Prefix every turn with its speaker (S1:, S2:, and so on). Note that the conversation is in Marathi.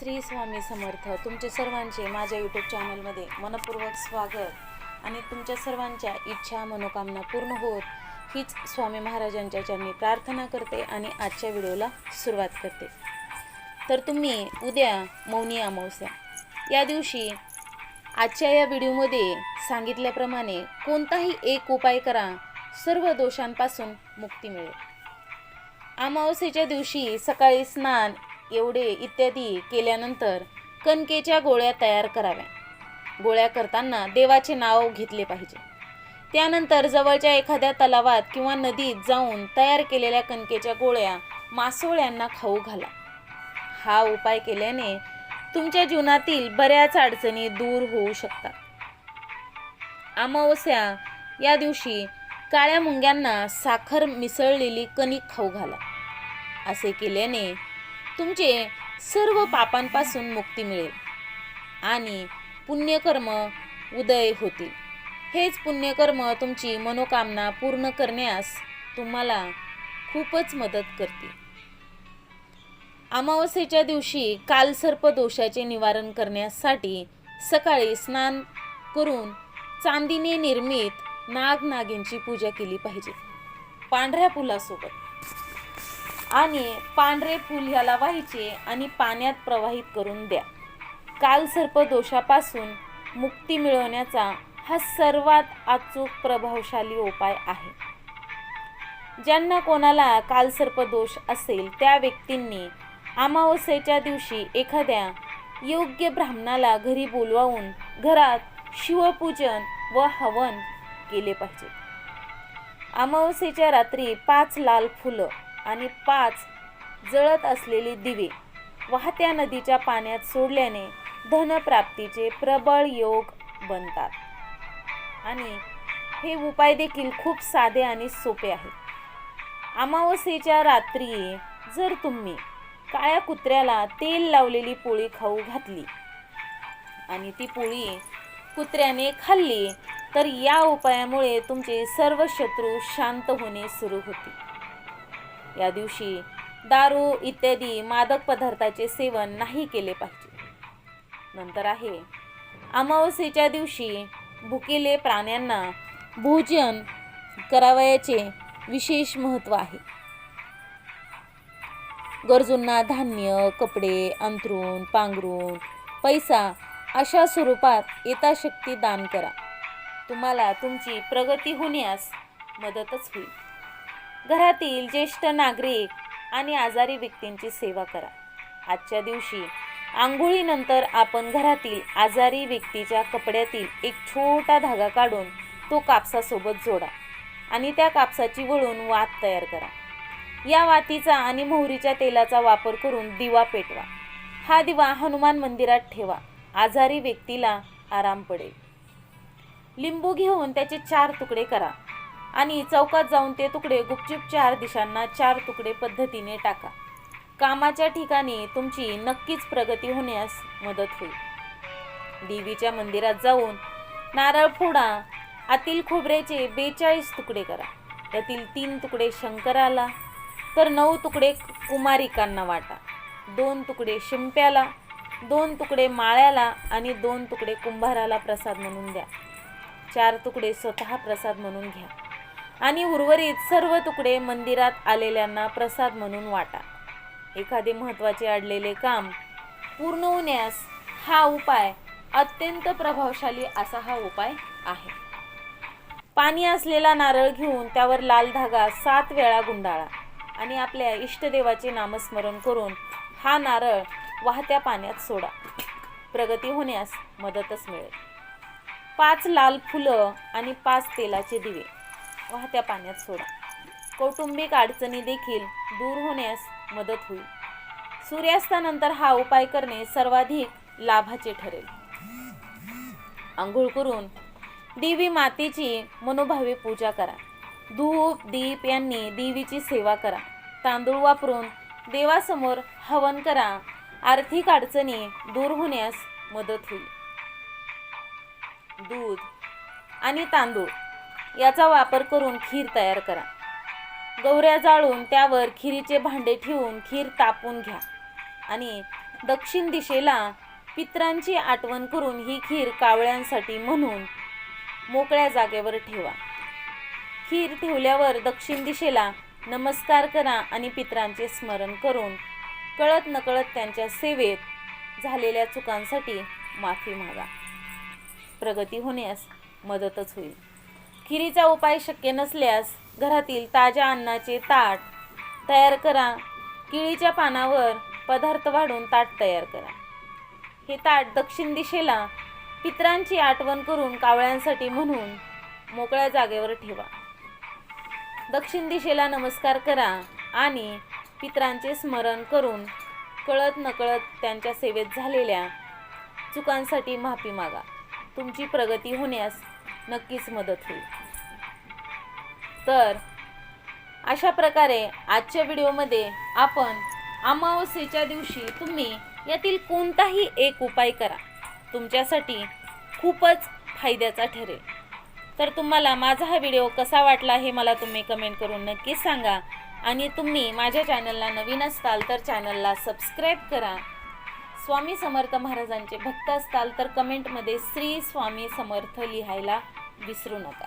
S1: श्री स्वामी समर्थ तुमचे सर्वांचे माझ्या यूट्यूब चॅनलमध्ये मनपूर्वक स्वागत. आणि तुमच्या सर्वांच्या इच्छा मनोकामना पूर्ण होत हीच स्वामी महाराजांच्या चरणी प्रार्थना करते आणि आजच्या व्हिडिओला सुरुवात करते. तर तुम्ही उद्या मौनी अमावस्या. या दिवशी आजच्या या व्हिडिओमध्ये सांगितल्याप्रमाणे कोणताही एक उपाय करा सर्व दोषांपासून मुक्ती मिळेल. अमावस्येच्या दिवशी सकाळी स्नान एवढे इत्यादी केल्यानंतर कणकेच्या गोळ्या तयार कराव्या. गोळ्या करताना देवाचे नाव घेतले पाहिजे. त्यानंतर जवळच्या एखाद्या तलावात किंवा नदीत जाऊन तयार केलेल्या कणकेच्या गोळ्या मासोळ्यांना खाऊ घाला. हा उपाय केल्याने तुमच्या जीवनातील बऱ्याच अडचणी दूर होऊ शकतात. अमावस्या या दिवशी काळ्या मुंग्यांना साखर मिसळलेली कणिक खाऊ घाला. असे केल्याने तुमचे सर्व पापांपासून मुक्ती मिळेल. आणि पुण्यकर्म उदय होतील. हेच पुण्यकर्म तुमची मनोकामना पूर्ण करण्यास तुम्हाला खूपच मदत करतील. अमावस्येच्या दिवशी कालसर्प दोषाचे निवारण करण्यासाठी सकाळी स्नान करून चांदीने निर्मित नागनागींची पूजा केली पाहिजे. पांढऱ्या फुलासोबत. आणि पांढरे फूल ह्याला व्हायचे आणि पाण्यात प्रवाहित करून द्या. कालसर्प दोषापासून मुक्ती मिळवण्याचा हा सर्वात अचूक प्रभावशाली उपाय आहे. ज्यांना कोणाला कालसर्प दोष असेल त्या व्यक्तींनी अमावस्येच्या दिवशी एखाद्या योग्य ब्राह्मणाला घरी बोलवावून घरात शिवपूजन व हवन केले पाहिजे. अमावस्येच्या रात्री पाच लाल फुलं आणि पाच जळत असलेले दिवे वाहत्या नदीच्या पाण्यात सोडल्याने धनप्राप्तीचे प्रबळ योग बनतात. आणि हे उपाय देखील खूप साधे आणि सोपे आहेत. अमावस्येच्या रात्री जर तुम्ही काळ्या कुत्र्याला तेल लावलेली पोळी खाऊ घातली आणि ती पोळी कुत्र्याने खाल्ली तर या उपायामुळे तुमचे सर्व शत्रू शांत होणे सुरू होते या दिवशी दारू इत्यादी मादक पदार्थाचे सेवन नाही केले पाहिजे. नंतर आहे अमावस्येच्या दिवशी भुकेले प्राण्यांना भोजन करावयाचे विशेष महत्त्व आहे. गरजूंना धान्य कपडे अंथरूण पांघरूण पैसा अशा स्वरूपात यथाशक्ती दान करा. तुम्हाला तुमची प्रगती होण्यास मदतच होईल. घरातील ज्येष्ठ नागरिक आणि आजारी व्यक्तींची सेवा करा. आजच्या दिवशी आंघोळीनंतर आपण घरातील आजारी व्यक्तीच्या कपड्यातील एक छोटा धागा काढून तो कापसासोबत जोडा आणि त्या कापसाची वळून वात तयार करा. या वातीचा आणि मोहरीच्या तेलाचा वापर करून दिवा पेटवा. हा दिवा हनुमान मंदिरात ठेवा. आजारी व्यक्तीला आराम पडेल. लिंबू घेऊन त्याचे चार तुकडे करा. आणि चौकात जाऊन ते तुकडे गुपचूप चार दिशांना चार तुकडे पद्धतीने टाका. कामाच्या ठिकाणी तुमची नक्कीच प्रगती होण्यास मदत होईल. देवीच्या मंदिरात जाऊन नारळ फोडा आतील खोबऱ्याचे बेचाळीस तुकडे करा. त्यातील तीन तुकडे शंकराला तर नऊ तुकडे कुमारिकांना वाटा. दोन तुकडे शिंप्याला दोन तुकडे माळ्याला आणि दोन तुकडे कुंभाराला प्रसाद म्हणून द्या. चार तुकडे स्वतः प्रसाद म्हणून घ्या. आणि उर्वरित सर्व तुकडे मंदिरात आलेल्यांना प्रसाद म्हणून वाटा. एखादे महत्त्वाचे अडलेले काम पूर्ण होण्यास हा उपाय अत्यंत प्रभावशाली असा हा उपाय आहे. पाणी असलेला नारळ घेऊन त्यावर लाल धागा सात वेळा गुंडाळा आणि आपल्या इष्टदेवाचे नामस्मरण करून हा नारळ वाहत्या पाण्यात सोडा. प्रगती होण्यास मदतच मिळेल. पाच लाल फुलं आणि पाच तेलाचे दिवे. वाहत्या पाण्यात सोडा. कौटुंबिक अडचणी देखील दूर होण्यास मदत होईल. सूर्यास्तानंतर हा उपाय करणे सर्वाधिक लाभाचे ठरेल. आंघोळ करून देवी मातेची मनोभावे पूजा करा. धूप दीप यांनी देवीची सेवा करा. तांदूळ वापरून देवासमोर हवन करा. आर्थिक अडचणी दूर होण्यास मदत होईल. दूध आणि तांदूळ. याचा वापर करून खीर तयार करा. गौऱ्या जाळून त्यावर खिरीचे भांडे ठेवून खीर तापून घ्या. आणि दक्षिण दिशेला पित्रांची आठवण करून ही खीर कावळ्यांसाठी म्हणून मोकळ्या जागेवर ठेवा. खीर ठेवल्यावर दक्षिण दिशेला नमस्कार करा आणि पित्रांचे स्मरण करून कळत नकळत त्यांच्या सेवेत झालेल्या चुकांसाठी माफी मागा. प्रगती होण्यास मदतच होईल. खिरीचा उपाय शक्य नसल्यास घरातील ताज्या अन्नाचे ताट तयार करा. केळीच्या पानावर पदार्थ वाढून ताट तयार करा. हे ताट दक्षिण दिशेला पित्रांची आठवण करून कावळ्यांसाठी म्हणून मोकळ्या जागेवर ठेवा. दक्षिण दिशेला नमस्कार करा आणि पित्रांचे स्मरण करून कळत नकळत त्यांच्या सेवेत झालेल्या चुकांसाठी माफी मागा. तुमची प्रगती होण्यास नक्कीच मदत होईल. तर अशा प्रकारे आजच्या व्हिडिओमध्ये आपण अमावस्येच्या दिवशी तुम्ही यातील कोणताही एक उपाय करा. तुमच्यासाठी खूपच फायद्याचा ठरेल. तर तुम्हाला माझा हा व्हिडिओ कसा वाटला हे मला तुम्ही कमेंट करून नक्कीच सांगा. आणि तुम्ही माझ्या चॅनलला नवीन असताल तर चॅनलला सबस्क्राईब करा. स्वामी समर्थ महाराजांचे भक्त असताल तर कमेंटमध्ये श्री स्वामी समर्थ लिहायला विसरू नका.